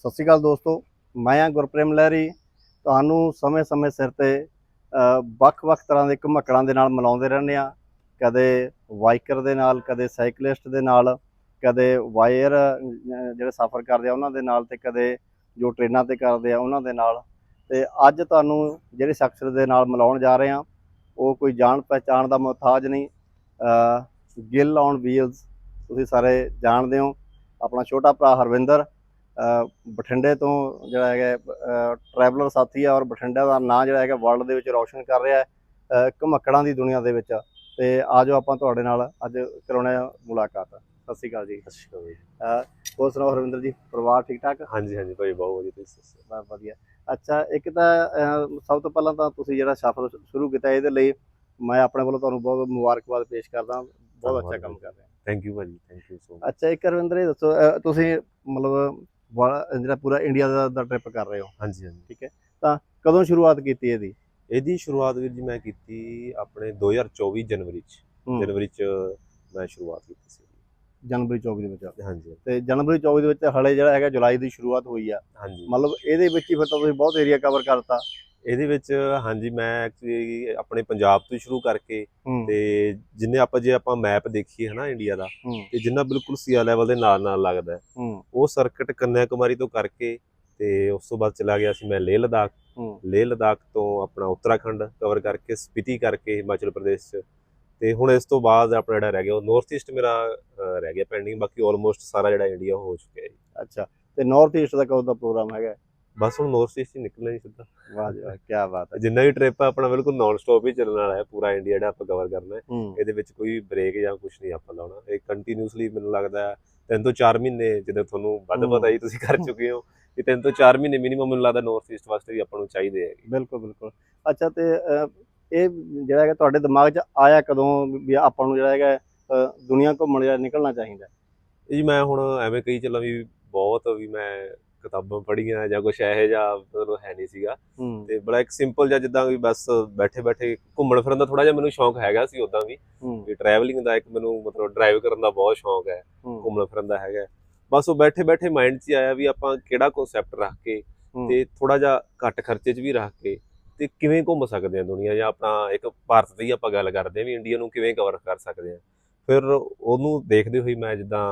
ਸਤਿ ਸ਼੍ਰੀ ਅਕਾਲ ਦੋਸਤੋ, ਮੈਂ ਹਾਂ ਗੁਰਪ੍ਰੇਮ ਲਹਿਰੀ। ਤੁਹਾਨੂੰ ਸਮੇਂ-ਸਮੇਂ ਸਿਰ ਤੇ ਵੱਖ-ਵੱਖ ਤਰ੍ਹਾਂ ਦੇ ਘਮੱਕੜਾਂ ਦੇ ਨਾਲ ਮਿਲਾਉਂਦੇ ਰਹਿੰਦੇ ਆ ਕਦੇ ਵਾਈਕਰ ਦੇ ਨਾਲ, ਕਦੇ ਸਾਈਕਲਿਸਟ ਦੇ ਨਾਲ, ਕਦੇ ਵਾਇਰ ਜਿਹੜੇ ਸਫ਼ਰ ਕਰਦੇ ਆ ਉਹਨਾਂ ਦੇ ਨਾਲ ਤੇ ਕਦੇ ਜੋ ਟ੍ਰੇਨਾਂ ਤੇ ਕਰਦੇ ਆ ਉਹਨਾਂ ਦੇ ਨਾਲ। ਤੇ ਅੱਜ ਤੁਹਾਨੂੰ ਜਿਹੜੇ ਸ਼ਖਸ ਦੇ ਨਾਲ ਮਿਲਾਉਣ ਜਾ ਰਹੇ ਆ ਉਹ ਕੋਈ ਜਾਣ ਪਹਿਚਾਣ ਦਾ ਮੁਹਤਾਜ ਨਹੀਂ। ਗਿੱਲ ਔਨ ਵੀਲਸ ਤੁਸੀਂ ਸਾਰੇ ਜਾਣਦੇ ਹੋ। ਆਪਣਾ ਛੋਟਾ ਭਰਾ ਹਰਵਿੰਦਰ ਬਠਿੰਡੇ ਤੋਂ ਜਿਹੜਾ ਹੈਗਾ ਟਰੈਵਲਰ ਸਾਥੀ ਹੈ ਔਰ ਬਠਿੰਡਾ ਦਾ ਨਾਂ ਜਿਹੜਾ ਹੈਗਾ ਵਰਲਡ ਦੇ ਵਿੱਚ ਰੌਸ਼ਨ ਕਰ ਰਿਹਾ ਹੈ ਘਮੱਕੜਾਂ ਦੀ ਦੁਨੀਆ ਦੇ ਵਿੱਚ। ਤੇ ਆਜੋ ਆਪਾਂ ਤੁਹਾਡੇ ਨਾਲ ਅੱਜ ਕਰਾਉਣਾ ਹੈ ਮੁਲਾਕਾਤ। ਸਤਿ ਸ਼੍ਰੀ ਅਕਾਲ ਜੀ। ਹੋਰ ਸੁਣਾਓ ਹਰਵਿੰਦਰ ਜੀ ਪਰਿਵਾਰ ਠੀਕ ਠਾਕ ਹਾਂਜੀ ਹਾਂਜੀ ਭਾਈ ਬਹੁਤ ਵਧੀਆ ਤੁਸੀਂ। ਬਸ ਵਧੀਆ। ਅੱਛਾ ਇੱਕ ਤਾਂ ਸਭ ਤੋਂ ਪਹਿਲਾਂ ਤਾਂ ਤੁਸੀਂ ਜਿਹੜਾ ਸਫ਼ਰ ਸ਼ੁਰੂ ਕੀਤਾ ਇਹਦੇ ਲਈ ਮੈਂ ਆਪਣੇ ਵੱਲੋਂ ਤੁਹਾਨੂੰ ਬਹੁਤ ਮੁਬਾਰਕਬਾਦ ਪੇਸ਼ ਕਰਦਾ। ਬਹੁਤ ਅੱਛਾ ਕੰਮ ਜੀ। ਕਰ ਰਹੇ ਥੈਂਕ ਯੂ ਭਾਜੀ ਥੈਂਕ ਯੂ ਸੋ ਹੋ ਅੱਛਾ ਇੱਕ ਰਵਿੰਦਰ ਇਹ ਦੱਸੋ ਤੁਸੀਂ ਮਤਲਬ ਜਿਹੜਾ ਪੂਰਾ ਇੰਡੀਆ ਦਾ ਦਾ ਟ੍ਰਿਪ ਕਰ ਰਹੇ ਹੋ। ਹਾਂਜੀ ਹਾਂਜੀ। ਕਦੋਂ ਸ਼ੁਰੂਆਤ ਕੀਤੀ ਇਹਦੀ? ਇਹਦੀ ਸ਼ੁਰੂਆਤ ਵੀਰ ਜੀ ਮੈਂ ਕੀਤੀ ਆਪਣੇ 2024 ਜਨਵਰੀ ਚ। ਹੂੰ। ਜਨਵਰੀ ਚ ਮੈਂ ਸ਼ੁਰੂਆਤ ਕੀਤੀ ਸੀ। ਜਨਵਰੀ 24 ਦੇ ਵਿੱਚ ਹਾਂਜੀ ਤੇ ਜਨਵਰੀ 24 ਦੇ ਵਿੱਚ ਹਲੇ ਜਿਹੜਾ ਹੈਗਾ ਜੁਲਾਈ ਦੀ ਸ਼ੁਰੂਆਤ ਹੋਈ ਆ। ਹਾਂਜੀ। ਮਤਲਬ ਇਹਦੇ ਵਿੱਚ ਹੀ ਫਿਰ ਤਾਂ ਤੁਸੀਂ ਬਹੁਤ ਏਰੀਆ ਕਵਰ ਕਰਤਾ। ਇਹਦੇ ਵਿੱਚ ਹਾਂਜੀ ਮੈਂ ਐਕਚੁਅਲੀ ਆਪਣੇ ਪੰਜਾਬ ਤੋਂ ਸ਼ੁਰੂ ਕਰਕੇ ਤੇ ਜਿੰਨੇ ਆਪਾਂ ਜੇ ਆਪਾਂ ਮੈਪ ਦੇਖੀਏ ਹਨਾ ਇੰਡੀਆ ਦਾ ਤੇ ਜਿੰਨਾ ਬਿਲਕੁਲ ਸੀਆ ਲੈਵਲ ਦੇ ਨਾਲ ਨਾਲ ਲੱਗਦਾ ਉਹ ਸਰਕਟ ਕੰਨਿਆ ਕੁਮਾਰੀ ਤੋਂ ਕਰਕੇ ਤੇ ਉਸ ਤੋਂ ਬਾਅਦ ਚਲਾ ਗਿਆ ਸੀ ਮੈਂ ਲੇਹ ਲਦਾਖ। ਲੇਹ ਲਦਾਖ ਤੋਂ ਆਪਣਾ ਉੱਤਰਾਖੰਡ ਕਵਰ ਕਰਕੇ ਸਪੀਤੀ ਕਰਕੇ ਹਿਮਾਚਲ ਪ੍ਰਦੇਸ਼ ਚ। ਤੇ ਹੁਣ ਇਸ ਤੋਂ ਬਾਅਦ ਆਪਣਾ ਜਿਹੜਾ ਰਹਿ ਗਿਆ ਉਹ ਨਾਰਥ ਈਸਟ ਮੇਰਾ ਰਹਿ ਗਿਆ ਪੈਂਡਿੰਗ ਬਾਕੀ ਆਲਮੋਸਟ ਸਾਰਾ ਜਿਹੜਾ ਇੰਡੀਆ ਹੋ ਚੁੱਕਿਆ ਹੈ। ਅੱਛਾ ਤੇ ਨਾਰਥ ਈਸਟ ਦਾ ਕਦੋਂ ਦਾ ਪ੍ਰੋਗਰਾਮ ਹੈਗਾ? ਬਸ ਹੁਣ ਨਾਰਥ ਈਸਟ ਹੀ ਨਿਕਲਣਾ ਹੀ ਸਿੱਧਾ। ਵਾਹ ਜੀ ਵਾਹ ਕੀ ਬਾਤ ਹੈ। ਜਿੰਨਾ ਵੀ ਟ੍ਰਿਪ ਆ ਆਪਣਾ ਬਿਲਕੁਲ ਨਾਨ ਸਟਾਪ ਹੀ ਚੱਲਣ ਵਾਲਾ ਹੈ ਪੂਰਾ ਇੰਡੀਆ ਜਿਹੜਾ ਆਪਾਂ ਕਵਰ ਕਰਨਾ ਹੈ। ਹੂੰ। ਇਹਦੇ ਵਿੱਚ ਕੋਈ ਬ੍ਰੇਕ ਜਾਂ ਕੁਝ ਨਹੀਂ ਆਪਾਂ ਲਾਉਣਾ। ਇਹ ਕੰਟੀਨਿਊਸਲੀ ਮੈਨੂੰ ਲੱਗਦਾ ਹੈ ਤਿੰਨ ਤੋਂ 4 ਮਹੀਨੇ ਜਦੋਂ ਤੁਹਾਨੂੰ ਵੱਧ ਹੂੰ। ਪਤਾ ਹੀ ਤੁਸੀਂ ਕਰ ਚੁੱਕੇ ਹੋ ਕਿ ਤਿੰਨ ਤੋਂ 4 ਮਹੀਨੇ ਮਿਨੀਮਮ ਮੈਨੂੰ ਲੱਗਦਾ ਨਾਰਥ ਈਸਟ ਵਾਸਤੇ ਵੀ ਆਪਾਂ ਨੂੰ ਚਾਹੀਦੇ ਹੈਗੇ। ਬਿਲਕੁਲ ਬਿਲਕੁਲ। ਅੱਛਾ ਤੇ ਇਹ ਜਿਹੜਾ ਹੈਗਾ ਤੁਹਾਡੇ ਦਿਮਾਗ 'ਚ ਆਇਆ ਕਦੋਂ ਵੀ ਆਪਾਂ ਨੂੰ ਜਿਹੜਾ ਹੈਗਾ ਦੁਨੀਆ ਘੁੰਮਣ ਜਿਹੜਾ ਨਿਕਲਣਾ ਚਾਹੀਦਾ? ਜੀ ਮੈਂ ਹੁਣ ਐਵੇਂ ਕਹੀ ਚੱਲਾਂ ਵੀ ਬਹੁਤ ਵੀ ਮੈਂ ਕਿਤਾਬਾਂ ਪੜ੍ਹੀਆਂ ਜਾਂ ਕੁਛ ਇਹੋ ਜਿਹਾ ਮਤਲਬ ਹੈ ਨਹੀਂ ਸੀਗਾ। ਤੇ ਬੜਾ ਇੱਕ ਸਿੰਪਲ ਜਿਹਾ ਜਿੱਦਾਂ ਵੀ ਬਸ ਬੈਠੇ ਬੈਠੇ ਘੁੰਮਣ ਫਿਰਨ ਦਾ ਥੋੜਾ ਜਿਹਾ ਮੈਨੂੰ ਸ਼ੌਂਕ ਹੈਗਾ ਸੀ ਉਦਾਂ ਵੀ। ਵੀ ਟਰੈਵਲਿੰਗ ਦਾ ਇੱਕ ਮੈਨੂੰ ਮਤਲਬ ਡਰਾਈਵ ਕਰਨ ਦਾ ਬਹੁਤ ਸ਼ੌਂਕ ਹੈ ਘੁੰਮਣ ਫਿਰਨ ਦਾ ਹੈਗਾ। ਬਸ ਉਹ ਬੈਠੇ ਬੈਠੇ ਮਾਈਂਡ 'ਚ ਆਇਆ ਵੀ ਆਪਾਂ ਕਿਹੜਾ ਕਨਸੈਪਟ ਰੱਖ ਕੇ ਤੇ ਥੋੜਾ ਜਿਹਾ ਘੱਟ ਖਰਚੇ 'ਚ ਵੀ ਰੱਖ ਕੇ ਤੇ ਕਿਵੇਂ ਘੁੰਮ ਸਕਦੇ ਆ ਦੁਨੀਆ ਜਾਂ ਆਪਣਾ ਇੱਕ ਭਾਰਤ ਦੀ ਆਪਾਂ ਗੱਲ ਕਰਦੇ ਆ ਵੀ ਇੰਡੀਆ ਨੂੰ ਕਿਵੇਂ ਕਵਰ ਕਰ ਸਕਦੇ ਆ ਫਿਰ ਉਹਨੂੰ ਦੇਖਦੇ ਹੋਈ ਮੈਂ ਜਿੱਦਾਂ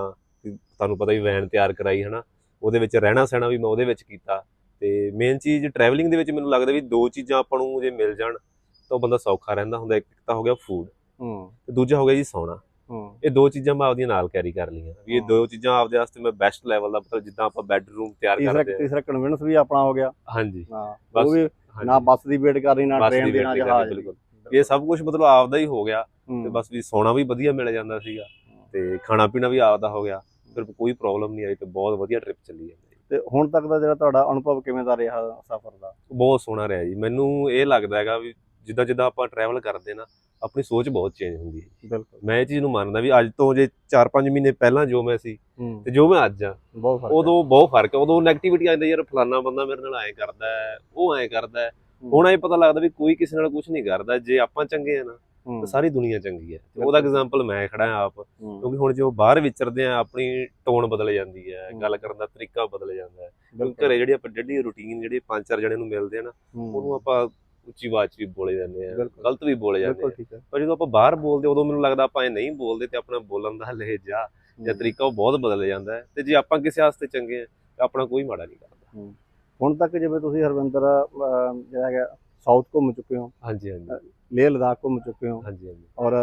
ਵੀ ਤੁਹਾਨੂੰ ਪਤਾ ਹੀ ਵੈਨ ਤਿਆਰ ਕਰਾਈ ਹਨਾ? ਉਹਦੇ ਵਿੱਚ ਰਹਿਣਾ ਸਹਿਣਾ ਵੀ ਮੈਂ ਉਹਦੇ ਵਿੱਚ ਕੀਤਾ ਤੇ ਮੇਨ ਚੀਜ਼ ਟਰੈਵਲਿੰਗ ਦੇ ਵਿੱਚ ਮੈਨੂੰ ਲੱਗਦਾ ਵੀ ਦੋ ਚੀਜ਼ਾਂ ਆਪਾਂ ਨੂੰ ਜੇ ਮਿਲ ਜਾਣ ਤਾਂ ਬੰਦਾ ਸੌਖਾ ਰਹਿੰਦਾ ਹੁੰਦਾ ਇੱਕ ਤਾਂ ਹੋ ਗਿਆ ਫੂਡ ਹੂੰ। ਤੇ ਦੂਜਾ ਹੋ ਗਿਆ ਜੀ ਸੌਣਾ। ਹੂੰ। ਇਹ ਦੋ ਚੀਜ਼ਾਂ ਮੈਂ ਆਪਦੀਆਂ ਨਾਲ ਕੈਰੀ ਕਰ ਲਈਆਂ ਵੀ ਇਹ। ਦੋ ਚੀਜ਼ਾਂ ਆਪਦੇ ਵਾਸਤੇ ਮੈਂ ਬੈਸਟ ਲੈਵਲ ਦਾ ਮਤਲਬ ਜਿੱਦਾਂ ਆਪਾਂ ਬੈਡਰੂਮ ਤਿਆਰ ਕਰਦੇ ਆ ਤੀਸਰਾ ਕਨਵਿੰਸ ਵੀ ਆਪਣਾ ਹੋ ਗਿਆ। ਹਾਂਜੀ। ਹਾਂ ਉਹ ਵੀ। ਨਾ ਬੱਸ ਦੀ ਵੇਟ ਕਰਨੀ ਨਾ ਟ੍ਰੇਨ ਦੀ ਨਾ ਜਹਾਜ਼ ਬਿਲਕੁਲ। ਇਹ ਸਭ ਕੁਝ ਮਤਲਬ ਆਪਦਾ ਹੀ ਹੋ ਗਿਆ ਤੇ ਬਸ ਵੀ ਸੌਣਾ ਵੀ ਵਧੀਆ ਮਿਲ ਜਾਂਦਾ ਸੀਗਾ ਤੇ ਖਾਣਾ ਪੀਣਾ ਵੀ ਆਪਦਾ ਹੋ ਗਿਆ। ਫਿਰ ਕੋਈ ਪ੍ਰੋਬਲਮ ਨਹੀਂ ਆਈ ਤੇ ਬਹੁਤ ਵਧੀਆ ਟ੍ਰਿਪ ਚੱਲੀ ਜਾਂਦੀ ਤੇ ਹੁਣ ਤੱਕ ਦਾ ਜਿਹੜਾ ਤੁਹਾਡਾ ਅਨੁਭਵ ਕਿਵੇਂ ਦਾ ਰਿਹਾ ਸਫ਼ਰ ਦਾ? ਬਹੁਤ ਸੋਹਣਾ ਰਿਹਾ ਜੀ। ਮੈਨੂੰ ਇਹ ਲੱਗਦਾ ਹੈਗਾ ਵੀ ਜਿੱਦਾਂ ਜਿੱਦਾਂ ਆਪਾਂ ਟਰੈਵਲ ਕਰਦੇ ਨਾ ਆਪਣੀ ਸੋਚ ਬਹੁਤ ਚੇਂਜ ਹੁੰਦੀ ਹੈ ਬਿਲਕੁਲ। ਮੈਂ ਇਹ ਚੀਜ਼ ਨੂੰ ਮੰਨਦਾ ਵੀ ਅੱਜ ਤੋਂ ਜੇ 4-5 ਮਹੀਨੇ ਪਹਿਲਾਂ ਜੋ ਮੈਂ ਸੀ ਹੂੰ। ਤੇ ਜੋ ਮੈਂ ਅੱਜ ਆ ਬਹੁਤ ਫ਼ਰਕ ਹੈ। ਉਦੋਂ ਬਹੁਤ ਫ਼ਰਕ ਹੈ। ਉਦੋਂ ਨੈਗੇਟਿਵਿਟੀ ਆਉਂਦੀ ਯਾਰ ਫਲਾਨਾ ਬੰਦਾ ਮੇਰੇ ਨਾਲ ਐਂ ਕਰਦਾ ਹੈ ਉਹ ਐਂ ਕਰਦਾ ਹੈ। ਹੁਣ ਇਹ ਪਤਾ ਲੱਗਦਾ ਵੀ ਕੋਈ ਕਿਸੇ ਨਾਲ ਕੁਝ ਨਹੀਂ ਕਰਦਾ। ਜੇ ਆਪਾਂ ਚੰਗੇ ਆ ਨਾ ਹੂੰ, ਤਾਂ ਸਾਰੀ ਦੁਨੀਆ ਚੰਗੀ ਹੈ। ਤੇ ਉਹਦਾ। ਐਗਜ਼ਾਮਪਲ ਮੈਂ ਖੜਾ ਆਪ ਕਿਉਂਕਿ ਹੁਣ ਜੋ ਬਾਹਰ ਵਿਚਰਦੇ ਆ ਆਪਣੀ ਟੋਨ ਬਦਲ ਜਾਂਦੀ ਹੈ। ਗੱਲ ਕਰਨ ਦਾ ਤਰੀਕਾ ਬਦਲ ਜਾਂਦਾ ਹੈ। ਕਿਉਂਕਿ। ਘਰੇ ਜਿਹੜੀ ਆਪਾਂ ਡੇਲੀ ਰੂਟੀਨ ਜਿਹੜੀ ਪੰਜ ਚਾਰ ਜਣੇ ਨੂੰ ਮਿਲਦੇ ਆ ਨਾ ਉਹਨੂੰ ਆਪਾਂ ਉੱਚੀ ਆਵਾਜ਼ 'ਚ ਵੀ ਬੋਲੇ ਜਾਂਦੇ ਆ। ਗਲਤ ਵੀ ਬੋਲੇ ਜਾਂਦੇ ਆ ਪਰ ਜਦੋਂ ਆਪਾਂ ਬਾਹਰ ਬੋਲਦੇ ਉਦੋਂ ਮੈਨੂੰ ਲੱਗਦਾ ਆਪਾਂ ਇਹ ਨਹੀਂ ਬੋਲਦੇ ਤੇ ਆਪਣਾ ਬੋਲਣ ਦਾ ਲਹਿਜਾ ਜਾਂ। ਤਰੀਕਾ ਉਹ ਬਹੁਤ ਬਦਲ ਜਾਂਦਾ ਹੈ। ਤੇ ਜੇ ਆਪਾਂ ਕਿਸੇ ਵਾਸਤੇ ਚੰਗੇ ਆ ਆਪਣਾ ਕੋਈ ਮਾੜਾ ਨਹੀਂ ਕਰਦਾ। ਹੁਣ ਤੱਕ ਜਿਵੇਂ ਤੁਸੀਂ ਹਰਵਿੰਦਰ ਜਿਹੜਾ ਹੈਗਾ ਸਾਊਥ ਘੁੰਮ ਚੁੱਕੇ ਹੋ। ਹਾਂਜੀ ਹਾਂਜੀ। ਲੇਹ ਲਦਾਖ ਘੁੰਮ ਚੁੱਕੇ ਹੋ। ਹਾਂਜੀ ਹਾਂਜੀ। ਔਰ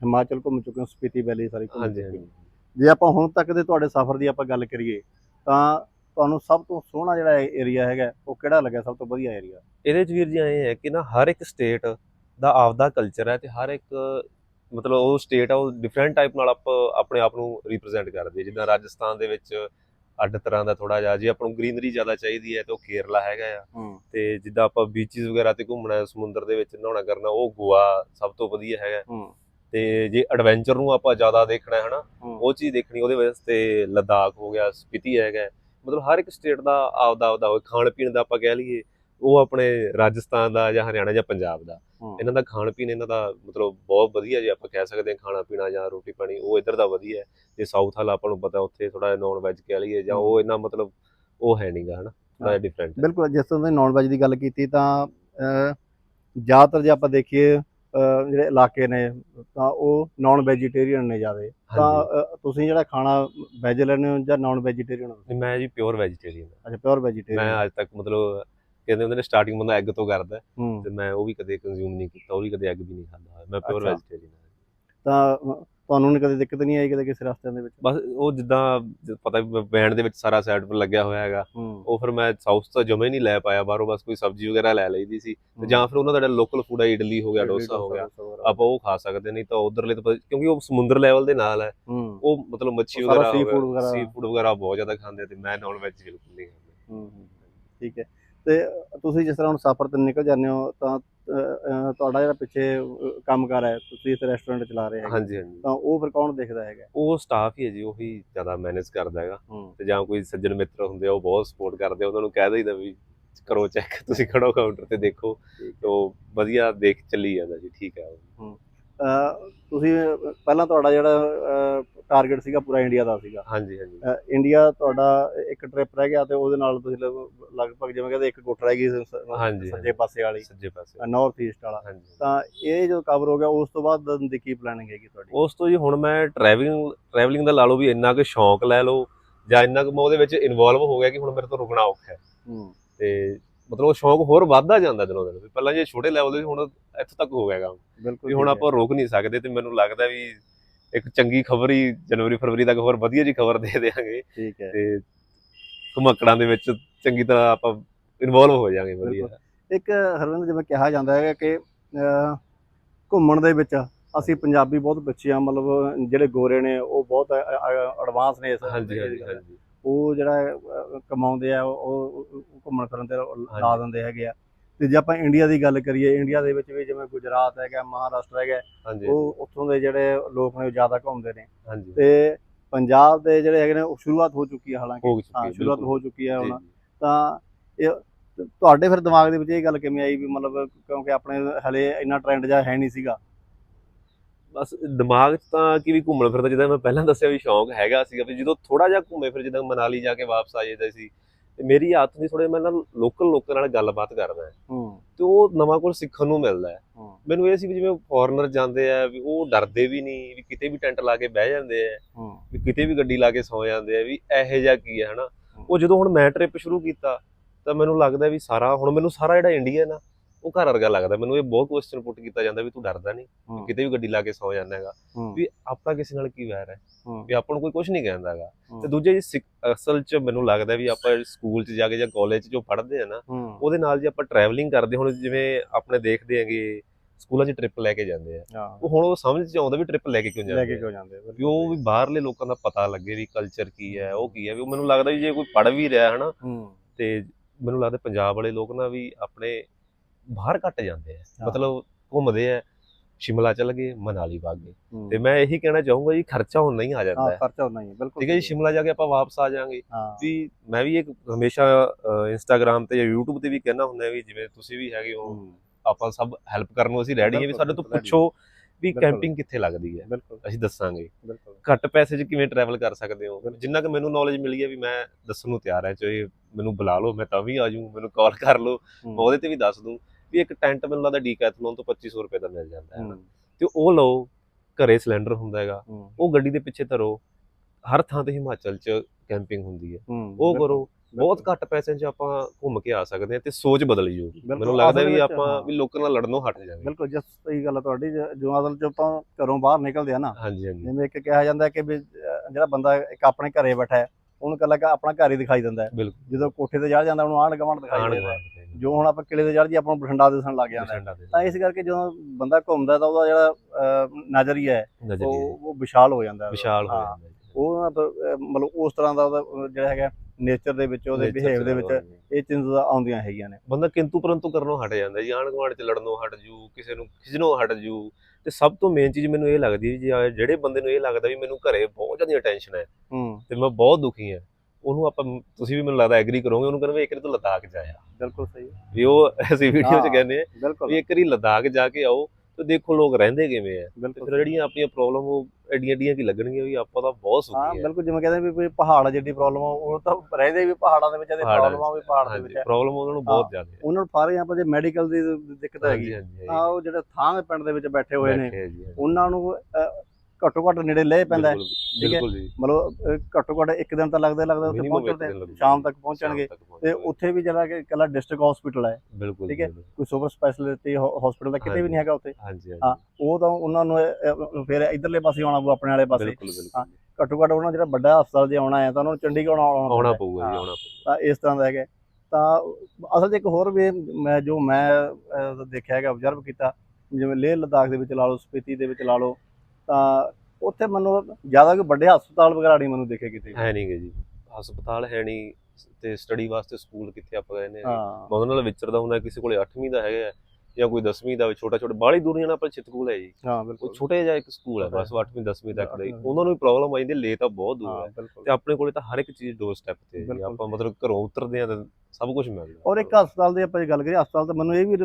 ਹਿਮਾਚਲ ਘੁੰਮ ਚੁੱਕੇ ਹੋ ਸਪੀਤੀ ਵੈਲੀ ਸਾਰੀ ਘੁੰਮ ਹਾਂਜੀ ਚੁੱਕੇ ਹੋ। ਹਾਂਜੀ। ਜੇ ਆਪਾਂ ਹੁਣ ਤੱਕ ਦੇ ਤੁਹਾਡੇ ਸਫ਼ਰ ਦੀ ਆਪਾਂ ਗੱਲ ਕਰੀਏ ਤਾਂ ਤੁਹਾਨੂੰ ਸਭ ਤੋਂ ਸੋਹਣਾ ਜਿਹੜਾ ਏਰੀਆ ਹੈਗਾ ਉਹ ਕਿਹੜਾ ਲੱਗਿਆ? ਸਭ ਤੋਂ ਵਧੀਆ ਏਰੀਆ ਇਹਦੇ ਚ ਵੀਰ ਜੀ ਐਂ ਹੈ ਕਿ ਨਾ ਹਰ ਇੱਕ ਸਟੇਟ ਦਾ ਆਪਦਾ ਕਲਚਰ ਹੈ ਤੇ ਹਰ ਇੱਕ ਮਤਲਬ ਉਹ ਸਟੇਟ ਆ ਉਹ ਡਿਫਰੈਂਟ ਟਾਈਪ ਨਾਲ ਆਪ ਆਪਣੇ ਆਪ ਨੂੰ ਰਿਪਰੈਜ਼ੈਂਟ ਕਰਦੀ ਹੈ ਜਿੱਦਾਂ ਰਾਜਸਥਾਨ ਦੇ ਵਿੱਚ ਅੱਡ ਤਰ੍ਹਾਂ ਦਾ ਥੋੜਾ ਜਿਹਾ ਜੇ ਆਪਾਂ ਨੂੰ ਗ੍ਰੀਨਰੀ ਜ਼ਿਆਦਾ ਚਾਹੀਦੀ ਹੈ ਤਾਂ ਉਹ ਕੇਰਲਾ ਹੈਗਾ ਆ। ਤੇ ਜਿੱਦਾਂ ਆਪਾਂ ਬੀਚਸ ਵਗੈਰਾ ਤੇ ਘੁੰਮਣਾ ਸਮੁੰਦਰ ਦੇ ਵਿੱਚ ਨਹਾਉਣਾ ਕਰਨਾ ਉਹ ਗੋਆ ਸਭ ਤੋਂ ਵਧੀਆ ਹੈਗਾ। ਤੇ ਜੇ ਐਡਵੈਂਚਰ ਨੂੰ ਆਪਾਂ ਜ਼ਿਆਦਾ ਦੇਖਣਾ ਹੈ ਹਨਾ ਉਹ ਚੀਜ਼ ਦੇਖਣੀ ਉਹਦੇ ਵਾਸਤੇ ਲਦਾਖ ਹੋ ਗਿਆ ਸਪੀਤੀ ਹੈਗਾ। ਮਤਲਬ ਹਰ ਇੱਕ ਸਟੇਟ ਦਾ ਆਪਦਾ ਆਪਦਾ ਹੋਵੇ ਖਾਣ ਪੀਣ ਦਾ ਆਪਾਂ ਕਹਿ ਲਈਏ। ਉਹ ਆਪਣੇ ਰਾਜਸਥਾਨ ਦਾ ਜਾਂ ਹਰਿਆਣਾ ਜਾਂ ਪੰਜਾਬ ਦਾ। ਇਹਨਾਂ ਦਾ ਖਾਣ ਪੀਣ ਇਹਨਾਂ ਦਾ ਮਤਲਬ ਬਹੁਤ ਵਧੀਆ ਜੇ ਆਪਾਂ ਕਹਿ ਸਕਦੇ ਹਾਂ ਖਾਣਾ ਪੀਣਾ ਜਾਂ ਰੋਟੀ ਪਾਣੀ ਉਹ ਇੱਧਰ ਦਾ ਵਧੀਆ ਹੈ। ਜੇ ਸਾਊਥ ਵਾਲਾ ਆਪਾਂ ਨੂੰ ਪਤਾ ਉੱਥੇ ਥੋੜਾ ਨੌਨ ਵੈਜ ਕਹਿ ਲਈਏ ਜਾਂ ਉਹ ਇਹਨਾਂ ਮਤਲਬ ਉਹ ਹੈ ਨਹੀਂਗਾ ਹਨਾ? ਥੋੜਾ ਡਿਫਰੈਂਟ ਹੈ। ਬਿਲਕੁਲ ਜਿਸ ਤਰ੍ਹਾਂ ਨੌਨ ਵੈਜ ਦੀ ਗੱਲ ਕੀਤੀ ਤਾਂ ਜ਼ਿਆਦਾਤਰ ਜੇ ਆਪਾਂ ਦੇਖੀਏ ਜਿਹੜੇ ਇਲਾਕੇ ਨੇ ਤਾਂ ਉਹ ਨੌਨ ਵੈਜੀਟੇਰੀਅਨ ਨੇ ਜ਼ਿਆਦਾ। ਤਾਂ ਤੁਸੀਂ ਜਿਹੜਾ ਖਾਣਾ ਵੈਜ ਲੈਂਦੇ ਹੋ ਜਾਂ ਨੌਨ ਵੈਜੀਟੇਰੀਅਨ ਹੋ ਮੈਂ ਜੀ ਪਿਓਰ ਵੈਜੀਟੇਰੀਅਨ ਅੱਛਾ ਪਿਓਰ ਮੈਂ ਵੈਜੀਟੇਰੀਅਨ ਅੱਜ ਤੱਕ ਮਤਲਬ ਕਹਿੰਦੇ ਹੁੰਦੇ ਨੇ ਸਟਾਰਟਿੰਗ ਬੰਦਾ ਐਗ ਤੋਂ ਕਰਦਾ ਹੈ, ਹੂੰ। ਤੇ ਮੈਂ ਉਹ ਵੀ ਕਦੇ ਕੰਜ਼ਿਊਮ ਨਹੀਂ ਕੀਤਾ ਉਹ ਵੀ ਕਦੇ ਐਗ ਵੀ ਨਹੀਂ ਖਾਂਦਾ ਹੋਇਆ। ਮੈਂ ਪਿਓਰ ਅੱਛਾ। ਵੈਜੀਟੇਰੀਅਨ ਹਾਂ। ਤਾਂ ਅਹ, ਤੁਹਾਨੂੰ ਨੀ ਕਦੇ ਦਿੱਕਤ ਨਹੀਂ ਆਈ ਕਦੇ ਕਿਸੇ ਰਸਤਿਆਂ ਦੇ ਵਿੱਚ? ਬਸ ਉਹ ਜਿੱਦਾਂ ਜ- ਪਤਾ ਬੈਂਡ ਦੇ ਵਿੱਚ ਸਾਰਾ ਸਾਈਡ ਪਰ ਲੱਗਿਆ ਹੋਇਆ ਹੈਗਾ। ਹੂੰ। ਉਹ ਫਿਰ ਮੈਂ ਸਾਊਥ ਤੋਂ ਜਮੇ ਨਹੀਂ ਲੈ ਪਾਇਆ ਬਾਹਰੋਂ ਬਸ ਕੋਈ ਸਬਜ਼ੀ ਵਗੈਰਾ ਲੈ ਲਈਦੀ ਸੀ। ਤੇ ਜਾਂ ਫਿਰ ਉਹਨਾਂ ਦਾ ਜਿਹੜਾ ਲੋਕਲ ਫੂਡ ਹੈ ਇਡਲੀ ਹੋ ਗਿਆ ਡੋਸਾ ਹੋ ਗਿਆ ਆਪਾਂ ਉਹ ਖਾ ਸਕਦੇ ਨਹੀਂ ਤਾਂ ਉਧਰਲੇ ਤਾਂ ਪਤਾ- ਕਿਉਂਕਿ ਉਹ ਸਮੁੰਦਰ ਲੈਵਲ ਦੇ ਨਾਲ ਹੈ। ਹੂੰ। ਉਹ ਮਤਲਬ ਮੱਛੀ ਸਾਰਾ ਵਗੈਰਾ। ਸੀ ਫੂਡ ਵਗੈਰਾ। ਬਹੁਤ ਜ਼ਿਆਦਾ ਖਾਂਦੇ ਆ ਤੇ ਮੈਂ ਨਾਨ ਵੈਜ ਬਿਲਕੁਲ ਨਹੀਂ ਖਾਂਦਾ। ਹੂੰ, ਹੂੰ, ਠੀਕ ਹੈ। ਤੇ ਤੁਸੀਂ ਜਿਸ ਤਰ੍ਹਾਂ ਹੁਣ ਸਫ਼ਰ ਤੇ ਨਿਕਲ ਜਾਂਦੇ ਹੋ ਤਾਂ ਤੁਹਾਡਾ ਜਿਹੜਾ ਪਿੱਛੇ ਅਹ, ਕੰਮਕਾਰ ਹੈ ਤੁਸੀਂ ਇਸ ਰੈਸਟੋਰੈਂਟ ਚਲਾ ਰਹੇ ਹੈਗੇ। ਹਾਂਜੀ ਹਾਂਜੀ। ਤਾਂ ਉਹ ਫਿਰ ਕੌਣ ਦੇਖਦਾ ਹੈਗਾ? ਉਹ ਸਟਾਫ ਹੀ ਹੈ ਜੀ ਉਹੀ ਜ਼ਿਆਦਾ ਮੈਨੇਜ ਕਰਦਾ ਹੈਗਾ। ਹੂੰ। ਤੇ ਜਾਂ ਕੋਈ ਸੱਜਣ ਮਿੱਤਰ ਹੁੰਦੇ ਆ ਉਹ ਬਹੁਤ ਸਪੋਰਟ ਕਰਦੇ ਆ ਉਹਨਾਂ ਨੂੰ ਕਹਿ ਦਈਦਾ ਵੀ ਕਰੋ ਚੈੱਕ ਤੁਸੀਂ ਖੜੋ ਕਾਊਂਟਰ ਤੇ ਦੇਖੋ। ਤੇ ਉਹ ਵਧੀਆ ਦੇਖ ਚੱਲੀ ਜਾਂਦਾ ਜੀ ਠੀਕ ਹੈ। ਤੁਸੀਂ ਪਹਿਲਾਂ ਤੁਹਾਡਾ ਜਿਹੜਾ ਟਾਰਗੇਟ ਸੀਗਾ ਪੂਰਾ ਇੰਡੀਆ ਦਾ ਸੀਗਾ। ਹਾਂਜੀ ਹਾਂਜੀ। ਇੰਡੀਆ ਤੁਹਾਡਾ ਇੱਕ ਟ੍ਰਿਪ ਰਹਿ ਗਿਆ ਤੇ ਉਹਦੇ ਨਾਲ ਤੁਸੀਂ ਲਗਭਗ ਜਿਵੇਂ ਕਹਿੰਦੇ ਇੱਕ ਗੁੱਟ ਰਹਿ ਗਈ ਹਾਂਜੀ, ਸੱਜੇ ਪਾਸੇ ਵਾਲੀ ਸੱਜੇ ਪਾਸੇ ਨਾਰਥ ਈਸਟ ਵਾਲਾ। ਤਾਂ ਇਹ ਜੋ ਕਵਰ ਹੋ ਗਿਆ ਉਸ ਤੋਂ ਬਾਅਦ ਦੀ ਕੀ ਪਲਾਨਿੰਗ ਹੈਗੀ ਤੁਹਾਡੀ? ਉਸ ਤੋਂ ਜੀ ਹੁਣ ਮੈਂ ਟਰੈਵਲਿੰਗ ਟਰੈਵਲਿੰਗ ਦਾ ਲਾ ਲਓ ਵੀ ਇੰਨਾ ਕੁ ਸ਼ੌਂਕ ਲੈ ਲਓ ਜਾਂ ਇੰਨਾ ਕੁ ਮੈਂ ਉਹਦੇ ਵਿੱਚ ਇਨਵੋਲਵ ਹੋ ਗਿਆ ਕਿ ਹੁਣ ਮੇਰੇ ਤੋਂ ਰੁਕਣਾ ਔਖਾ ਹੈ। ਤੇ ਮਤਲਬ ਉਹ ਸ਼ੌਂਕ ਹੋਰ ਵੱਧਦਾ ਜਾਂਦਾ ਦਿਨੋਂ ਦਿਨ ਵੀ ਪਹਿਲਾਂ ਜੇ ਛੋਟੇ ਲੈਵਲ ਦੇ ਹੁਣ ਇੱਥੋਂ ਤੱਕ ਹੋ ਗਿਆ ਕੰਮ। ਬਿਲਕੁਲ ਵੀ ਹੁਣ। ਆਪਾਂ ਰੋਕ ਨਹੀਂ ਸਕਦੇ ਤੇ ਮੈਨੂੰ ਲੱਗਦਾ ਵੀ ਇੱਕ ਚੰਗੀ ਖਬਰ ਹੀ ਜਨਵਰੀ ਫਰਵਰੀ ਤੱਕ ਹੋਰ ਵਧੀਆ ਜੀ ਖਬਰ ਦੇ ਦੇਵਾਂਗੇ ਠੀਕ ਹੈ। ਤੇ ਘੁਮਕੜਾਂ ਦੇ ਵਿੱਚ ਚੰਗੀ ਤਰ੍ਹਾਂ ਆਪਾਂ ਇਨਵੋਲਵ ਹੋ ਜਾਾਂਗੇ ਵਧੀਆ। ਇੱਕ ਹਰਵਿੰਦ ਜਿਵੇਂ ਕਿਹਾ ਜਾਂਦਾ ਹੈਗਾ ਕਿ ਘੁੰਮਣ ਦੇ ਵਿੱਚ ਅਸੀਂ ਪੰਜਾਬੀ ਬਹੁਤ ਪਿੱਛੇ ਆ ਮਤਲਬ ਜਿਹੜੇ ਗੋਰੇ ਨੇ ਉਹ ਬਹੁਤ ਐਡਵਾਂਸ ਨੇ ਇਸ ਹਾਂਜੀ ਹਾਂਜੀ ਉਹ ਜਿਹੜਾ ਕਮਾਉਂਦੇ ਆ ਉਹ ਘੁੰਮਣ ਫਿਰਨ ਤੇ ਲਾ। ਦਿੰਦੇ ਹੈਗੇ ਆ। ਤੇ ਜੇ ਆਪਾਂ ਇੰਡੀਆ ਦੀ ਗੱਲ ਕਰੀਏ ਇੰਡੀਆ ਦੇ ਵਿੱਚ ਵੀ ਜਿਵੇਂ ਗੁਜਰਾਤ ਹੈਗਾ ਮਹਾਰਾਸ਼ਟਰ ਹੈਗਾ ਉਹ ਉੱਥੋਂ ਦੇ ਜਿਹੜੇ ਲੋਕ ਨੇ ਉਹ ਜ਼ਿਆਦਾ ਘੁੰਮਦੇ ਨੇ। ਤੇ ਪੰਜਾਬ ਦੇ ਜਿਹੜੇ ਹੈਗੇ ਨੇ ਉਹ ਸ਼ੁਰੂਆਤ ਹੋ ਚੁੱਕੀ ਹੈ ਹਾਲਾਂਕਿ। ਹੋ ਸ਼ੁਰੂਆਤ। ਹੋ ਚੁੱਕੀ ਹੈ ਜੀ, ਹੁਣ। ਜੀ। ਤਾਂ ਇਹ ਤੁਹਾਡੇ ਫਿਰ ਦਿਮਾਗ ਦੇ ਵਿੱਚ ਇਹ ਗੱਲ ਕਿਵੇਂ ਆਈ ਵੀ ਮਤਲਬ ਕਿਉਂਕਿ ਆਪਣੇ ਹਲੇ ਇੰਨਾ ਟ੍ਰੈਂਡ ਜਿਹਾ ਹੈ ਨਹੀਂ ਸੀਗਾ? ਬਸ ਦਿਮਾਗ 'ਚ ਤਾਂ ਕੀ ਵੀ ਘੁੰਮਣ ਫਿਰਦਾ ਜਿੱਦਾਂ ਮੈਂ ਪਹਿਲਾਂ ਦੱਸਿਆ ਵੀ ਸ਼ੌਂਕ ਹੈਗਾ ਸੀਗਾ ਵੀ ਜਦੋਂ ਥੋੜਾ ਜਿਹਾ ਘੁੰਮੇ ਫਿਰ ਜਿੱਦਾਂ ਮਨਾਲੀ ਜਾ ਕੇ ਵਾਪਸ ਆ ਜਾਂਦਾ ਸੀ। ਤੇ ਮੇਰੀ ਆਦਤ ਨਹੀਂ ਥੋੜੇ ਮੈਂ ਨਾ ਲੋਕਲ ਲੋਕਾਂ ਨਾਲ ਗੱਲਬਾਤ ਕਰਦਾ। ਹਾਂ ਹੂੰ। ਤੇ ਉਹ ਨਵਾਂ ਕੁਝ ਸਿੱਖਣ ਨੂੰ ਮਿਲਦਾ ਹੈ। ਮੈਨੂੰ ਇਹ ਸੀ ਵੀ ਜਿਵੇਂ ਫੋਰਨਰ ਜਾਂਦੇ ਆ ਵੀ ਉਹ ਡਰਦੇ ਵੀ ਨਹੀਂ ਵੀ ਕਿਤੇ ਵੀ ਟੈਂਟ ਲਾ ਕੇ ਬਹਿ ਜਾਂਦੇ ਆ ਵੀ ਕਿਤੇ ਵੀ ਗੱਡੀ ਲਾ ਕੇ ਸੌ ਜਾਂਦੇ ਆ ਵੀ ਇਹੋ ਜਿਹਾ ਕੀ ਹੈ ਹਨਾ? ਉਹ ਜਦੋਂ ਹੁਣ ਮੈਂ ਟ੍ਰਿਪ ਸ਼ੁਰੂ ਕੀਤਾ ਤਾਂ ਮੈਨੂੰ ਲੱਗਦਾ ਵੀ ਸਾਰਾ ਹੁਣ ਮੈਨੂੰ ਸਾਰਾ ਜਿਹੜਾ ਇੰਡੀਆ ਨਾ ਉਹ ਘਰ ਵਰਗਾ ਲੱਗਦਾ। ਮੈਨੂੰ ਇਹ ਬਹੁਤ ਕੁਐਸਚਨ ਪੁੱਟ ਕੀਤਾ ਜਾਂਦਾ ਵੀ ਤੂੰ ਡਰਦਾ ਨਹੀਂ ਕਿਤੇ ਵੀ ਗੱਡੀ ਲਾ ਕੇ ਸੌ ਜਾਂਦਾ ਹੈਗਾ। ਵੀ ਆਪਣਾ ਕਿਸੇ ਨਾਲ ਕੀ ਵੈਰ ਹੈ? ਵੀ ਆਪਾਂ ਨੂੰ ਕੋਈ ਕੁਝ ਨਹੀਂ ਕਹਿੰਦਾ ਹੈਗਾ। ਤੇ ਦੂਜੇ ਜੀ ਅਸਲ 'ਚ ਮੈਨੂੰ ਲੱਗਦਾ ਵੀ ਆਪਾਂ ਸਕੂਲ 'ਚ ਜਾ ਕੇ ਜਾਂ ਕਾਲਜ 'ਚ ਜੋ ਪੜ੍ਹਦੇ ਆ ਨਾ ਉਹਦੇ ਨਾਲ ਜੇ ਆਪਾਂ ਟਰੈਵਲਿੰਗ ਕਰਦੇ ਹੁਣ ਜਿਵੇਂ ਆਪਣੇ ਦੇਖਦੇ ਹੈਗੇ ਸਕੂਲਾਂ 'ਚ ਟ੍ਰਿਪ ਲੈ ਕੇ ਜਾਂਦੇ ਆ। ਉਹ ਹੁਣ ਉਹ ਸਮਝ 'ਚ ਆਉਂਦਾ ਵੀ ਟ੍ਰਿਪ ਲੈ ਕੇ ਕਿਉਂ ਲੈ ਜਾਂਦੇ ਕੇ ਆ। ਕਿਉਂ ਜਾਂਦੇ ਵੀ ਉਹ ਵੀ ਬਾਹਰਲੇ ਲੋਕਾਂ ਦਾ ਪਤਾ ਲੱਗੇ ਵੀ ਕਲਚਰ ਕੀ ਹੈ ਉਹ ਕੀ ਹੈ। ਵੀ ਮੈਨੂੰ ਲੱਗਦਾ ਵੀ ਜੇ ਕੋਈ ਪੜ੍ਹ ਵੀ ਰਿਹਾ ਹਨਾ ਤੇ ਮੈਨੂੰ ਲੱਗਦਾ ਪੰਜਾਬ ਵਾਲੇ ਲੋਕ ਨਾ ਵੀ ਆਪਣੇ ਬਾਹਰ ਘੱਟ ਜਾਂਦੇ ਆ। ਮਤਲਬ ਘੁੰਮਦੇ ਆ ਸ਼ਿਮਲਾ ਚੱਲ ਗਏ ਮਨਾਲੀ ਵਗ ਗਏ। ਤੇ ਮੈਂ ਇਹੀ ਕਹਿਣਾ ਚਾਹੂੰਗਾ ਜੀ ਖਰਚਾ ਹੁਣ ਨਹੀਂ ਆ ਜਾਂਦਾ। ਹਾਂ ਖਰਚਾ ਹੁੰਦਾ ਹੀ ਹੈ, ਬਿਲਕੁਲ ਠੀਕ ਹੈ ਜੀ ਸ਼ਿਮਲਾ ਜਾ ਕੇ ਆਪਾਂ ਵਾਪਸ ਆ ਜਾਾਂਗੇ। ਵੀ ਮੈਂ ਵੀ ਇੱਕ ਹਮੇਸ਼ਾ ਇੰਸਟਾਗ੍ਰam ਤੇ ਜਾਂ YouTube ਤੇ ਵੀ ਕਹਿਣਾ ਹੁੰਦਾ ਵੀ ਜਿਵੇਂ ਤੁਸੀਂ ਵੀ ਹੈਗੇ ਹੋ ਆਪਾਂ ਸਭ ਹੈਲਪ ਕਰਨ ਨੂੰ ਅਸੀਂ ਰੈਡੀ ਹਾਂ ਵੀ ਸਾਡੇ ਤੋਂ ਪੁੱਛੋ ਵੀ। ਕੈਂਪਿੰਗ ਕਿੱਥੇ ਲੱਗਦੀ ਹੈ। ਬਿਲਕੁਲ। ਅਸੀਂ ਦੱਸਾਂਗੇ। ਘੱਟ ਪੈਸੇ 'ਚ ਕਿਵੇਂ ਟਰੈਵਲ ਕਰ ਸਕਦੇ ਹੋ? ਜਿੰਨਾ ਕਿ ਮੈਨੂੰ ਨੌਲੇਜ ਮਿਲੀ ਹੈ ਵੀ ਮੈਂ ਦੱਸਣ ਨੂੰ ਤਿਆਰ ਹਾਂ ਚਾਹੇ ਮੈਨੂੰ ਬੁਲਾ ਲਓ ਮੈਂ ਤਾਂ ਵੀ ਆ ਜਾਊਂ ਮੈਨੂੰ ਕਾਲ ਕਰ ਲਓ ਮੈਂ ਉਹਦੇ ਤੇ ਵੀ ਦੱਸ ਦੂੰ ਵੀ ਇੱਕ ਟੈਂਟ ਮੈਨੂੰ ਲੱਗਦਾ ਡੀਕੈਥਲੋਨ ਤੋਂ 2500 ਰੁਪਏ ਦਾ ਮਿਲ ਜਾਂਦਾ ਹੈ ਤੇ ਉਹ ਲਓ ਘਰੇ ਸਿਲੰਡਰ ਹੁੰਦਾ ਹੈਗਾ ਉਹ ਗੱਡੀ ਦੇ ਪਿੱਛੇ ਧਰੋ ਹਰ ਥਾਂ ਤੇ ਹਿਮਾਚਲ 'ਚ ਕੈਂਪਿੰਗ ਹੁੰਦੀ ਹੈ। ਉਹ ਕਰੋ ਬਹੁਤ। ਘੱਟ ਪੈਸਿਆਂ 'ਚ ਆਪਾਂ ਘੁੰਮ ਕੇ ਆ ਸਕਦੇ ਹਾਂ ਤੇ ਸੋਚ ਬਦਲ ਜੂਗੀ ਬਿਲਕੁਲ, ਮੈਨੂੰ ਲੱਗਦਾ ਵੀ ਆਪਾਂ। ਵੀ ਲੋਕਾਂ ਨਾਲ ਲੜਨੋਂ ਹਟ ਜਾਵਾਂਗੇ। ਬਿਲਕੁਲ ਜਸ ਸਹੀ ਗੱਲ ਹੈ ਤੁਹਾਡੀ ਜ- ਜੋ ਅਸਲ ਚ ਆਪਾਂ ਘਰੋਂ ਬਾਹਰ ਨਿਕਲਦੇ ਆ ਨਾ ਹਾਂਜੀ ਹਾਂਜੀ। ਜਿਵੇਂ ਇੱਕ ਕਿਹਾ ਜਾਂਦਾ ਕਿ ਵੀ ਜਿਹੜਾ ਬੰਦਾ ਇੱਕ ਆਪਣੇ ਘਰੇ ਬੈਠਾ ਹੈ ਉਹਨੂੰ ਕੱਲਾ ਆਪਣਾ ਘਰ ਹੀ ਦਿਖਾਈ ਦਿੰਦਾ ਹੈ ਬਿਲਕੁਲ ਜਦੋਂ ਕੋਠੇ ਤੇ ਚੜ ਜਾਂਦਾ ਉਹਨੂੰ ਆਂਢ ਗੁਆਂਢ ਦਿਖਾਈ ਆਣ ਦਿੰਦਾ ਜੋ ਹੁਣ ਆਪਾਂ ਕਿਲੇ ਤੇ ਚੜ ਜੀ ਆਪਾਂ ਨੂੰ ਬਠਿੰਡਾ ਦਿਸਣ ਲੱਗ ਜਾਂਦਾ। ਤਾਂ ਇਸ ਕਰਕੇ ਜਦੋਂ ਬੰਦਾ ਘੁੰਮਦਾ ਤਾਂ ਉਹਦਾ ਜਿਹੜਾ ਨਜ਼ਰੀਆ ਹੈ ਉਹ ਉਹ ਵਿਸ਼ਾਲ ਹੋ ਜਾਂਦਾ ਵਿਸ਼ਾਲ ਹੋ। ਜਾਂਦਾ। ਉਹ ਮਤਲਬ ਉਸ ਤਰ੍ਹਾਂ ਦਾ ਉਹਦਾ ਜਿਹੜਾ ਹੈਗਾ ਨੇਚਰ ਦੇ ਵਿੱਚ ਉਹਦੇ Nature ਬਿਹੇਵ ਦੇ ਵਿੱਚ। ਇਹ ਚੀਜ਼ਾਂ ਆਉਂਦੀਆਂ ਹੈਗੀਆਂ ਨੇ। ਬੰਦਾ ਕਿੰਤੂ ਪਰੰਤੂ ਕਰਨੋਂ ਹਟ ਜਾਂਦਾ ਜੀ ਆਣ ਗੁਆਂਢ ਚ ਲੜਨੋਂ ਹਟ ਜੂ ਕਿਸੇ ਨੂੰ ਖਿਜਣੋਂ ਹਟ ਜੂ। ਤੇ ਸਭ ਤੋਂ ਮੇਨ ਚੀਜ਼ ਮੈਨੂੰ ਇਹ ਲੱਗਦੀ ਹੈ ਜੀ ਜਿਹੜੇ ਬੰਦੇ ਨੂੰ ਇਹ ਲੱਗਦਾ ਵੀ ਮੈਨੂੰ ਘਰੇ ਬਹੁਤ ਜ਼ਿਆਦਾ ਟੈਨਸ਼ਨ ਹੈ ਹੂੰ। ਤੇ ਮੈਂ ਬਹੁਤ ਦੁਖੀ ਹਾਂ ਉਹਨੂੰ ਆਪਾਂ ਤੁਸੀਂ ਵੀ ਮੈਨੂੰ ਲੱਗਦਾ ਐਗਰੀ ਕਰੋਗੇ ਉਹਨੂੰ ਕਹਿੰਦੇ ਇੱਕ ਵਾਰੀ ਤੂੰ ਲਦਾਖ ਜਾਇਆ ਬਿਲਕੁਲ ਸਹੀ। ਵੀ ਉਹ ਅਸੀਂ ਵੀਡੀਓ 'ਚ। ਕਹਿੰਦੇ ਆ ਬਿਲਕੁਲ। ਵੀ ਇੱਕ ਵਾਰੀ ਲਦਾਖ ਜਾ ਕੇ ਆਓ ਤੇ ਦੇਖੋ ਲੋਕ ਰਹਿੰਦੇ ਕਿਵੇਂ ਆ। ਬਿਲਕੁਲ। ਫਿਰ ਜਿਹੜੀਆਂ ਆਪਣੀਆਂ ਪ੍ਰੋਬਲਮ ਉਹ ਐਡੀਆਂ ਐਡੀਆਂ ਕੀ ਲੱਗਣਗੀਆਂ ਵੀ ਆਪਾਂ ਤਾਂ ਬਹੁਤ ਹਾਂ ਸੁਖੀ ਆ। ਬਿਲਕੁਲ ਜਿਵੇਂ ਕਹਿੰਦੇ ਵੀ ਕੋਈ ਪਹਾੜ ਜਿੱਡੀ ਪ੍ਰੋਬਲਮ ਉਹ ਤਾਂ ਰਹਿੰਦੇ ਵੀ ਪਹਾੜਾਂ ਦੇ ਵਿੱਚ ਇਹਦੇ ਪ੍ਰੋਬਲਮਾਂ ਵੀ ਪਹਾੜ ਦੇ ਵਿੱਚ ਹੈ ਪ੍ਰੋਬਲਮ ਉਹਨਾਂ ਨੂੰ ਹਾਂ। ਬਹੁਤ ਜ਼ਿਆਦਾ ਹੈ ਉਹਨਾਂ ਨੂੰ ਫਾਰੇ ਆਪਾਂ ਜੇ ਮੈਡੀਕਲ ਦੀ ਦਿੱਕਤ ਹੈਗੀ ਆ ਉਹ ਜਿਹੜੇ ਥਾਂ ਦੇ ਪਿੰਡ ਦੇ ਵਿੱਚ ਬੈਠੇ ਹੋਏ ਨੇ। ਉਹਨਾਂ ਨੂੰ ਘੱਟੋ ਘੱਟ ਨੇੜੇ ਲੈ ਪੈਂਦਾ ਹੈ। ਠੀਕ ਹੈ? ਬਿਲਕੁਲ ਜੀ ਮਤਲਬ ਅਹ, ਘੱਟੋ ਘੱਟ ਇੱਕ ਦਿਨ ਤਾਂ ਲੱਗਦਾ ਹੀ ਲੱਗਦਾ ਉੱਥੇ Minimum ਇੱਕ ਪਹੁੰਚਣ ਦਿਨ ਤੇ ਲੱਗੂਗਾ। ਸ਼ਾਮ ਤੱਕ ਪਹੁੰਚਣਗੇ ਸ਼ਾਮ ਤੱਕ ਤੇ ਪਹੁੰਚਣਗੇ। ਉੱਥੇ ਵੀ ਜਿਹੜਾ ਕਿ ਕੱਲਾ ਡਿਸਟ੍ਰਿਕਟ ਹਸਪੀਟਲ ਹੈ ਬਿਲਕੁਲ ਠੀਕ ਹੈ? ਬਿਲਕੁਲ। ਕੋਈ ਸੁਪਰ ਸਪੈਸ਼ਲਿਟੀ ਹਸਪੀਟਲ ਦਾ ਕਿਤੇ ਵੀ। ਨਹੀਂ ਹੈਗਾ ਉੱਥੇ ਹਾਂਜੀ ਹਾਂ ਹਾਂਜੀ ਉਹ ਤਾਂ ਉਹਨਾਂ ਨੂੰ ਫਿਰ ਇਧਰਲੇ ਪਾਸੇ ਆਉਣਾ ਪਊ ਆਪਣੇ ਵਾਲੇ ਪਾਸੇ ਬਿਲਕੁਲ ਹਾਂ। ਬਿਲਕੁਲ ਘੱਟੋ ਘੱਟ ਉਹਨਾਂ ਜਿਹੜਾ ਵੱਡਾ ਹਸਪਤਾਲ ਜੇ ਆਉਣਾ ਹੈ ਤਾਂ ਉਹਨਾਂ ਨੂੰ ਚੰਡੀਗੜ੍ਹ ਆਉਣਾ ਆਉਣਾ ਪੈਂਦਾ ਹੈ। ਪਊਗਾ ਜੀ। ਆਉਣਾ ਪਊਗਾ ਤਾਂ ਇਸ ਤਰ੍ਹਾਂ ਦਾ ਹੈਗਾ ਤਾਂ ਅਸਲ 'ਚ ਇੱਕ ਹੋਰ ਵੀ ਮੈਂ ਜੋ ਮੈਂ ਅਹ, ਦੇਖਿਆ ਹੈਗਾ ਆਬਜ਼ਰਵ ਕੀਤਾ ਜਿਵੇਂ ਲੇਹ ਲਦਾਖ ਦੇ ਵਿੱਚ ਲਾ ਲਓ ਸਪੀਤੀ ਦੇ ਵਿੱਚ ਲਾ ਲਓ ਤਾਂ ਉੱਥੇ ਮੈਨੂੰ ਜ਼ਿਆਦਾ ਕੋਈ ਵੱਡੇ ਹਸਪਤਾਲ ਵਗੈਰਾ ਨਹੀਂ ਮੈਨੂੰ ਦੇਖੇ ਕਿਤੇ। ਹੈ ਨਹੀਂਗੇ ਜੀ। ਹਸਪਤਾਲ ਹੈ ਨਹੀਂ ਤੇ ਸਟੱਡੀ ਵਾਸਤੇ ਸਕੂਲ ਕਿੱਥੇ ਆਪਾਂ ਆ ਹਾਂ। ਮੈਂ ਉਹਨਾਂ ਨਾਲ ਵਿਚਰਦਾ ਹੁੰਦਾ ਕਿਸੇ ਕੋਲੇ 8ਵੀਂ ਦਾ ਹੈਗਾ ਜਾਂ ਕੋਈ 10ਵੀਂ ਦਾ ਛੋਟਾ ਛੋਟਾ ਬਾਹਲੀ ਦੂਰ ਜਾਣਾ ਪਰ ਚਿਤਕੂਲ ਹੈ ਜੀ। ਹਾਂ ਉਹ ਬਿਲਕੁਲ ਛੋਟੇ ਜਿਹਾ ਇੱਕ ਸਕੂਲ ਹੈ ਬਸ 8ਵੀਂ 10ਵੀਂ ਤੱਕ ਦਾ। ਉਹਨਾਂ ਨੂੰ ਵੀ ਪ੍ਰੋਬਲਮ ਆ ਜਾਂਦੀ ਲੈ ਤਾਂ ਬਹੁਤ ਦੂਰ ਹਾਂ ਤੇ ਆਪਣੇ ਕੋਲੇ ਤਾਂ ਹਰ ਇੱਕ ਚੀਜ਼ ਡੋਰ ਸਟੈਪ ਤੇ ਜੀ। ਆਪਾਂ ਮਤਲਬ ਘਰੋਂ ਉਤਰਦੇ ਆ ਤਾਂ ਸਭ ਕੁਝ ਮਿਲਦਾ ਔਰ ਇੱਕ ਹਸਪਤਾਲ ਦੀ ਆਪਾਂ ਜੇ ਗੱਲ ਕਰੀਏ ਹਸਪਤਾਲ ਤਾਂ ਮੈਨੂੰ ਇਹ ਵੀ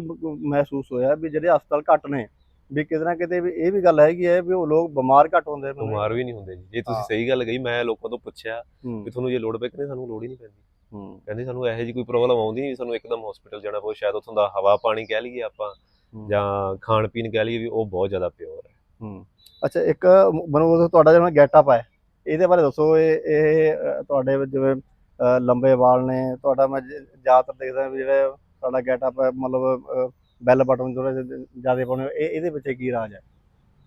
ਮਹਿਸੂਸ ਹੋਇਆ ਵੀ ਜਿਹੜੇ ਹਸਪਤਾਲ ਘੱਟ ਨੇ ਵੀ ਕਿਤੇ ਨਾ ਕਿਤੇ ਵੀ ਇਹ ਵੀ ਗੱਲ ਹੈਗੀ ਹੈ ਵੀ ਉਹ ਲੋਕ ਬਿਮਾਰ ਘੱਟ ਹੁੰਦੇ ਨੇ ਬਿਮਾਰ ਵੀ ਨਹੀਂ ਹੁੰਦੇ ਜੀ। ਜੇ ਤੁਸੀਂ। ਸਹੀ ਗੱਲ ਕਹੀ ਮੈਂ ਲੋਕਾਂ ਤੋਂ ਪੁੱਛਿਆ ਵੀ ਤੁਹਾਨੂੰ ਜੇ ਲੋੜ ਪਏ ਕਹਿੰਦੇ ਸਾਨੂੰ ਲੋੜ ਹੀ ਨਹੀਂ ਪੈਂਦੀ। ਹੂੰ। ਕਹਿੰਦੇ ਸਾਨੂੰ ਇਹੋ ਜਿਹੀ ਕੋਈ ਪ੍ਰੋਬਲਮ ਆਉਂਦੀ ਨਹੀਂ ਸਾਨੂੰ ਇੱਕਦਮ ਹਸਪੀਟਲ ਜਾਣਾ ਪਊ ਸ਼ਾਇਦ ਉੱਥੋਂ ਦਾ ਹਵਾ ਪਾਣੀ ਕਹਿ ਲਈਏ ਆਪਾਂ। ਜਾਂ ਖਾਣ ਪੀਣ ਕਹਿ ਲਈਏ ਵੀ ਉਹ ਬਹੁਤ ਜ਼ਿਆਦਾ ਪਿਓਰ ਹੈ। ਅੱਛਾ ਇੱਕ ਮੈਨੂੰ ਉਹ ਤੁਹਾਡਾ ਜਿਹੜਾ ਗੈਟਅਪ ਹੈ ਇਹਦੇ ਬਾਰੇ ਦੱਸੋ ਇਹ ਇਹ ਤੁਹਾਡੇ ਜਿਵੇਂ ਲੰਬੇ ਵਾਲ ਨੇ ਤੁਹਾਡਾ ਮੈਂ ਜ- ਜ਼ਿਆਦਾਤਰ ਦੇਖਦਾ ਵੀ ਜਿਹੜੇ ਤੁਹਾਡਾ ਗੈਟਅਪ ਹੈ ਮਤਲਬ ਬੈਲ ਬਟਨ ਥੋੜੇ ਜ਼ਿਆਦਾ ਪਾਉਣੇ ਇਹ ਇਹਦੇ ਵਿੱਚ ਕੀ ਰਾਜ ਹੈ?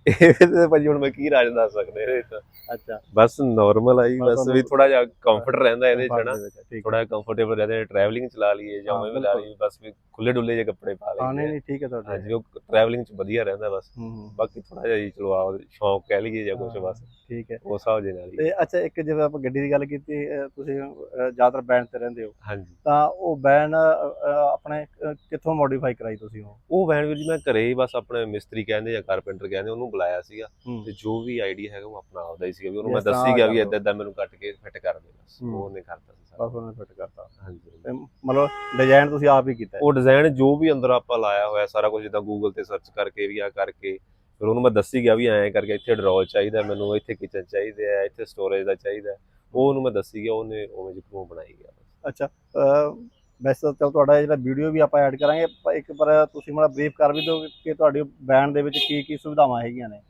ਇਹਦੇ ਤੇ ਭਾਜੀ ਹੁਣ ਮੈਂ ਕੀ ਰਾਜ ਦੱਸ ਸਕਦਾ ਇਹਦੇ ਤਾਂ ਅੱਛਾ। ਬਸ ਨਾਰਮਲ ਆਈ ਬਸ ਵੀ ਥੋੜਾ ਜਿਹਾ ਕੰਫਰਟ ਰਹਿੰਦਾ ਇਹਦੇ ਚ ਨਾ ਥੋੜਾ ਕੰਫਰਟੇਬਲ ਰਹਿੰਦਾ ਟਰੈਵਲਿੰਗ ਚਲਾ ਲਈਏ ਜਾਂ ਹਾਂ, ਵੀ ਲਾ। ਲਈਏ ਬਸ ਵੀ ਖੁੱਲੇ ਡੁੱਲੇ ਜਿਹੇ ਕੱਪੜੇ ਪਾ ਹਾਂ ਨਹੀਂ ਲਈਏ। ਨਹੀਂ ਠੀਕ ਹੈ ਤੁਹਾਡਾ। ਹਾਂਜੀ ਉਹ ਟਰੈਵਲਿੰਗ ਚ ਵਧੀਆ ਰਹਿੰਦਾ ਬਸ। ਹੂੰ ਹੂੰ। ਬਾਕੀ ਥੋੜਾ ਜਿਹਾ ਜੀ ਚਲੋ ਆ ਸ਼ੌਂਕ ਕਹਿ ਲਈਏ ਜਾਂ ਕੁਝ ਹਾਂ, ਬਸ। ਠੀਕ ਹੈ। ਉਸ ਹਿਸਾਬ ਦੇ ਨਾਲ ਹੀ। ਤੇ ਅੱਛਾ ਇੱਕ ਜਿਵੇਂ ਆਪਾਂ ਗੱਡੀ ਦੀ ਗੱਲ ਕੀਤੀ ਤੁਸੀਂ ਜ਼ਿਆਦਾਤਰ ਬੈਂਡ ਤੇ ਰਹਿੰਦੇ ਹੋ। ਹਾਂਜੀ। ਤਾਂ ਉਹ ਬੈਨ ਆਪਣੇ ਕਿੱਥੋਂ ਮੋਡੀਫਾਈ ਕਰਾਈ ਤੁਸੀਂ ਉਹ? ਉਹ ਵੈਨ ਵੀਰ ਜੀ ਮੈਂ ਘਰੇ ਹੀ ਬਸ ਆਪਣੇ ਮਿਸਤਰੀ ਕਹਿੰਦੇ ਜਾਂ ਕਾਰਪੈਂਟਰ ਕਹਿੰਦੇ ਉਹਨੂੰ ਬੁਲਾਇਆ ਸੀਗਾ ਤੇ ਜੋ ਵੀ ਆਈਡੀਆ ਹੈਗਾ ਉਹ ਆਪਣਾ ਆਪਦਾ ਹੀ ਸੀਗਾ ਵੀ ਉਹਨੂੰ ਮੈਂ ਦੱਸੀ ਗਿਆ ਵੀ ਇਦਾਂ ਇਦਾਂ ਮੈਨੂੰ ਕੱਟ ਕੇ ਫਿੱਟ ਕਰ ਦੇ ਬਸ। ਉਹ ਉਹਨੇ ਕਰਤਾ ਸੀ ਸਾਰਾ ਬਸ ਉਹਨੇ ਫਿੱਟ ਕਰਤਾ ਹਾਂਜੀ ਮਤਲਬ ਡਿਜ਼ਾਈਨ ਤੁਸੀਂ ਆਪ ਹੀ ਕੀਤਾ। ਉਹ ਡਿਜ਼ਾਈਨ ਜੋ ਵੀ ਅੰਦਰ ਆਪਾਂ ਲਾਇਆ ਹੋਇਆ ਸਾਰਾ ਕੁਝ ਜਿੱਦਾਂ ਗੂਗਲ ਤੇ ਸਰਚ ਕਰਕੇ ਵੀ ਆ ਕਰਕੇ ਫਿਰ ਉਹਨੂੰ ਮੈਂ ਦੱਸੀ ਗਿਆ ਵੀ ਐਂ ਕਰਕੇ ਇੱਥੇ ਡਰਾਅਰ ਚਾਹੀਦਾ ਮੈਨੂੰ ਇੱਥੇ ਕਿਚਨ ਚਾਹੀਦਾ ਹੈ ਇੱਥੇ ਸਟੋਰੇਜ ਦਾ ਚਾਹੀਦਾ। ਉਹ ਉਹਨੂੰ ਮੈਂ ਦੱਸੀ ਗਿਆ ਉਹਨੇ ਉਵੇਂ ਜਿਹਾ ਬਣਾਈ ਗਿਆ ਅੱਛਾ ਵੈਸੇ ਤਾਂ ਚੱਲ ਤੁਹਾਡਾ ਜਿਹੜਾ ਵੀਡੀਓ ਵੀ ਆਪਾਂ ਐਡ ਕਰਾਂਗੇ ਪਰ ਇੱਕ ਪਰ ਤੁਸੀਂ ਮਾੜਾ ਬਰੀਫ ਕਰ ਵੀ ਦਿਓ ਕਿ ਤੁਹਾਡੀ ਬੈਂਡ ਦੇ ਵਿੱਚ ਕੀ ਕੀ ਸੁਵਿਧਾਵਾਂ ਹੈਗੀਆਂ ਨੇ